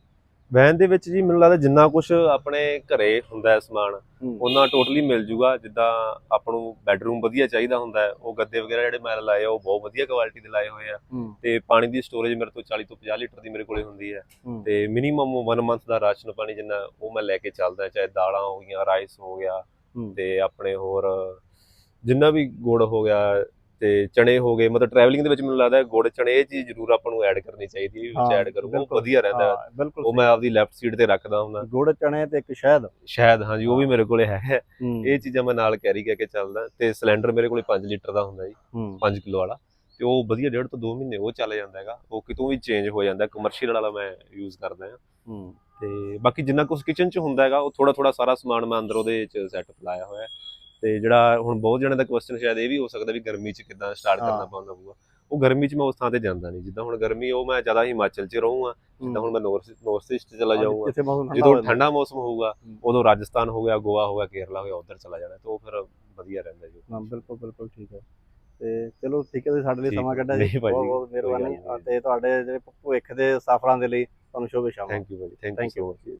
ਵੈਨ ਦੇ ਵਿੱਚ ਜੀ ਮੈਨੂੰ ਲੱਗਦਾ ਜਿੰਨਾ ਕੁਝ ਆਪਣੇ ਘਰੇ ਹੁੰਦਾ ਹੈ ਸਮਾਨ। ਉਹਨਾਂ ਟੋਟਲੀ ਮਿਲ ਜੂਗਾ ਜਿੱਦਾਂ ਆਪਾਂ ਨੂੰ ਬੈੱਡਰੂਮ ਵਧੀਆ ਚਾਹੀਦਾ ਹੁੰਦਾ ਹੈ ਉਹ ਗੱਦੇ ਵਗੈਰਾ ਜਿਹੜੇ ਮੈਂ ਲਾਏ ਉਹ ਬਹੁਤ ਵਧੀਆ ਕੁਆਲਿਟੀ ਦੇ ਲਾਏ ਹੋਏ ਆ ਤੇ ਪਾਣੀ ਦੀ ਸਟੋਰੇਜ ਮੇਰੇ ਤੋਂ 40 ਤੋਂ 50 ਲੀਟਰ ਦੀ ਮੇਰੇ ਕੋਲੇ ਹੁੰਦੀ ਹੈ। ਤੇ ਮਿਨੀਮਮ 1 ਮੰਥ ਦਾ ਰਾਸ਼ਨ ਪਾਣੀ ਜਿੰਨਾ ਉਹ ਮੈਂ ਲੈ ਕੇ ਚੱਲਦਾ ਚਾਹੇ ਦਾਲਾਂ ਹੋ ਗਈਆਂ ਰਾਈਸ ਹੋ ਗਿਆ। ਤੇ ਆਪਣੇ ਹੋਰ ਜਿੰਨਾ ਵੀ ਗੁੜ ਹੋ ਗਿਆ ਤੇ ਚਣੇ ਹੋ ਗਏ ਮਤਲਬ ਟਰੈਵਲਿੰਗ ਦੇ ਵਿੱਚ ਮੈਨੂੰ ਲੱਗਦਾ ਹੈ ਗੁੜ ਚਣੇ ਇਹ ਚੀਜ਼ ਜ਼ਰੂਰ ਆਪਾਂ ਨੂੰ ਐਡ ਕਰਨੀ ਚਾਹੀਦੀ ਹੈ ਵਿੱਚ ਐਡ ਕਰੂਗਾ ਉਹ। ਵਧੀਆ ਰਹਿੰਦਾ। ਉਹ ਮੈਂ ਆਪਦੀ ਲੈਫਟ ਸਾਈਡ ਤੇ ਰੱਖਦਾ ਹੁੰਦਾ। ਗੁੜ ਚਣੇ ਤੇ ਇੱਕ ਸ਼ਹਿਦ। ਸ਼ਾਇਦ ਹਾਂਜੀ ਉਹ ਵੀ ਮੇਰੇ ਕੋਲੇ ਹੈ। ਇਹ ਚੀਜ਼ਾਂ ਮੈਂ ਨਾਲ ਕੈਰੀ ਕਰਕੇ ਚੱਲਦਾ ਤੇ ਸਿਲੰਡਰ ਮੇਰੇ ਕੋਲੇ 5 ਲੀਟਰ ਦਾ ਹੁੰਦਾ ਜੀ ਹੂੰ। 5 ਕਿਲੋ ਵਾਲਾ। ਤੇ ਉਹ ਵਧੀਆ ਡੇਢ ਤੋਂ 2 ਮਹੀਨੇ ਉਹ ਚੱਲ ਜਾਂਦਾ ਹੈਗਾ। ਉਹ ਕਿਤੋਂ ਵੀ ਚੇਂਜ ਹੋ ਜਾਂਦਾ ਕਮਰਸ਼ੀਅਲ ਵਾਲਾ ਮੈਂ ਯੂਜ਼ ਕਰਦਾ ਹਾਂ। ਹੂੰ। ਤੇ ਬਾਕੀ ਜਿੰਨਾ ਕੁਝ ਕਿਚਨ 'ਚ ਹੁੰਦਾ ਹੈਗਾ ਉਹ ਥੋੜਾ ਥੋੜਾ ਸਾਰਾ ਸਮਾਨ ਮੈਂ ਅੰਦਰ ਉਹਦੇ 'ਚ ਸੈਟਅਪ ਲਾਇਆ ਹੋਇਆ। ਹੈ। ਤੇ ਜਿਹੜਾ ਹੁਣ ਬਹੁਤ ਜਣੇ ਦਾ ਕੁਐਸਚਨ ਸ਼ਾਇਦ ਇਹ ਵੀ ਹੋ ਸਕਦਾ ਵੀ ਗਰਮੀ 'ਚ ਕਿੱਦਾਂ ਸਟਾਰਟ ਕਰਨਾ। ਪਾਉਂਦਾ ਪਊਗਾ ਉਹ ਗਰਮੀ 'ਚ ਮੈਂ ਉਸ ਥਾਂ ਤੇ ਜਾਂਦਾ ਨਹੀਂ। ਜਿੱਦਾਂ ਹੁਣ ਗਰਮੀ ਉਹ ਮੈਂ ਜ਼ਿਆਦਾ ਹਿਮਾਚਲ 'ਚ ਰਹੂੰਗਾ ਜਿੱਦਾਂ ਹੁਣ ਮੈਂ ਨਾਰਥ ਨਾਰਥ ਈਸਟ ਚਲਾ ਜਾਊਂਗਾ। ਜਦੋਂ ਠੰਡਾ ਮੌਸਮ ਹੋਊਗਾ। ਉਦੋਂ ਰਾਜਸਥਾਨ ਹੋ ਗਿਆ ਗੋਆ ਹੋ ਗਿਆ ਕੇਰਲਾ ਹੋ ਗਿਆ ਉਧਰ ਚਲਾ ਜਾਣਾ ਤੇ ਉਹ ਫਿਰ ਵਧੀਆ ਰਹਿੰਦਾ ਜੀ। ਹਾਂ ਬਿਲਕੁਲ ਬਿਲਕੁਲ ਠੀਕ ਹੈ। ਤੇ ਚਲੋ ਠੀਕ ਹੈ ਤੁਸੀਂ ਸਾਡੇ ਲਈ ਸਮਾਂ। ਕੱਢਿਆ ਜੀ। ਬਹੁਤ ਬਹੁਤ ਮਿਹਰਬਾਨੀ। ਤੇ ਤੁਹਾਡੇ ਜਿਹੜੇ ਭਵਿੱਖ ਦੇ ਸਫਰਾਂ ਦੇ ਲਈ ਤੁਹਾਨੂੰ ਸ਼ੁਭ ਸ਼ਾਮਾਂ। ਥੈਂਕ ਯੂ ਭਾਜੀ ਥੈਂਕ ਯੂ ਸੋ ਮਚ